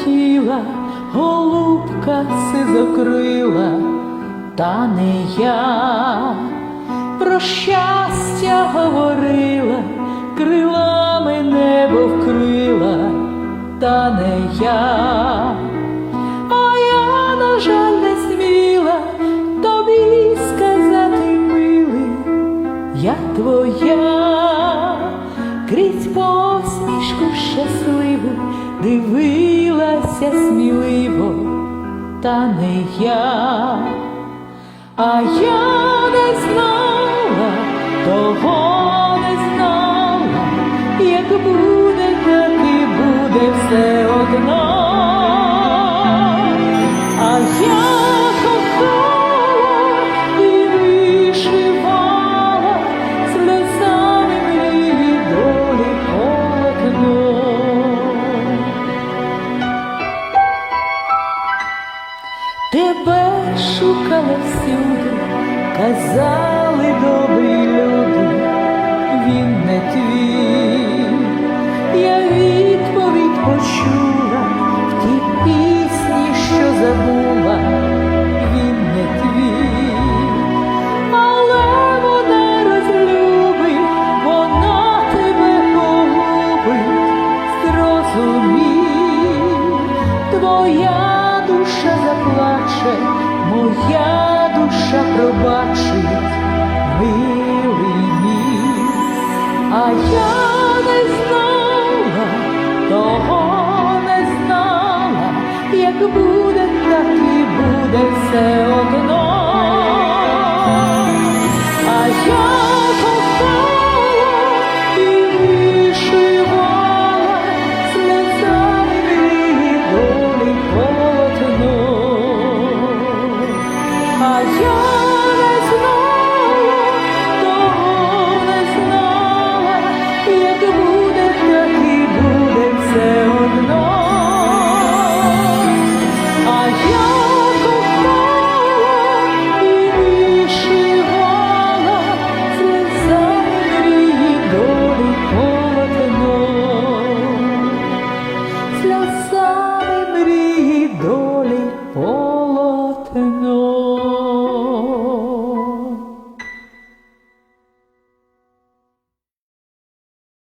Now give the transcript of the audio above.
хотіла, голубка сизокрила, та не я. Про щастя говорила, крилами небо вкрила, та не я, а я, на жаль, не сміла тобі сказати, милий, я твоя, крізь посмішку щасливу дивилася сміливо, та не я, а я не знала, того не знала, як буде, так і буде все одно. Шукала всюди, казали добрі люди, він не твій. Я відповідь почула в тій пісні, що забула, він не твій, але вона розлюбить, вона тебе погубить, зрозумій, твоя душа заплаче, моя душа пробачить, милий мій. А я не знала, того не знала, як буде, так і буде все одно. 오.